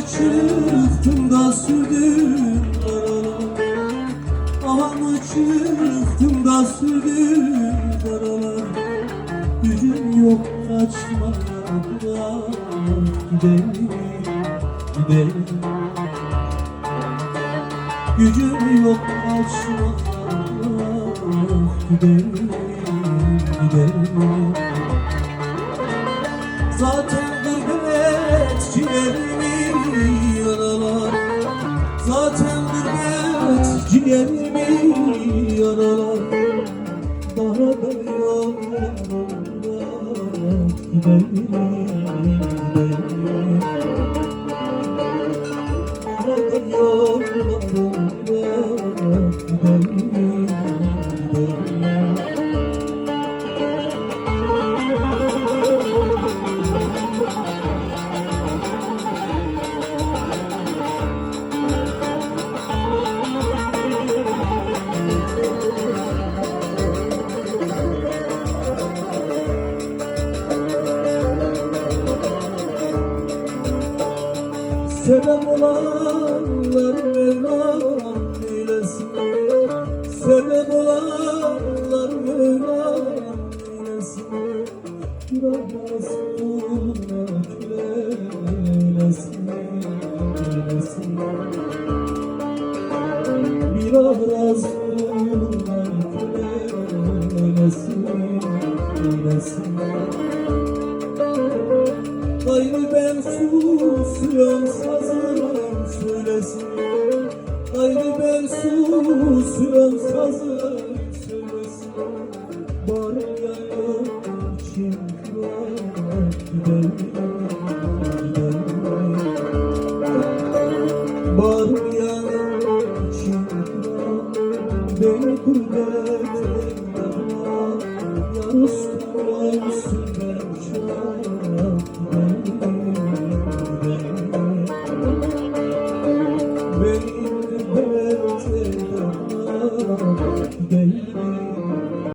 çıktım da sürdüm daralar Havama çıktım da sürdüm daralar Gücüm yok kaçmaya bırak gidelim gidelim. Gücüm yok kaçmaya bırak gidelim gidelim. Zaten ciğerimi yaralar Zaten gurbet ciğerimi yaralar Daha da yollar gidelim Sebep olanlar Mevlam eylesin. Sebep olanlar Mevlam eylesin. Biraz hürmet eylesin eylesin. Biraz hürmet eylesin eylesin. Gayrı ben susuyorum sazım bilmez Hayri ben susuyorum sazı sönmez Bari yanım kim var gidelim gidelim Bari yanım kim var beni gurbet Yarısı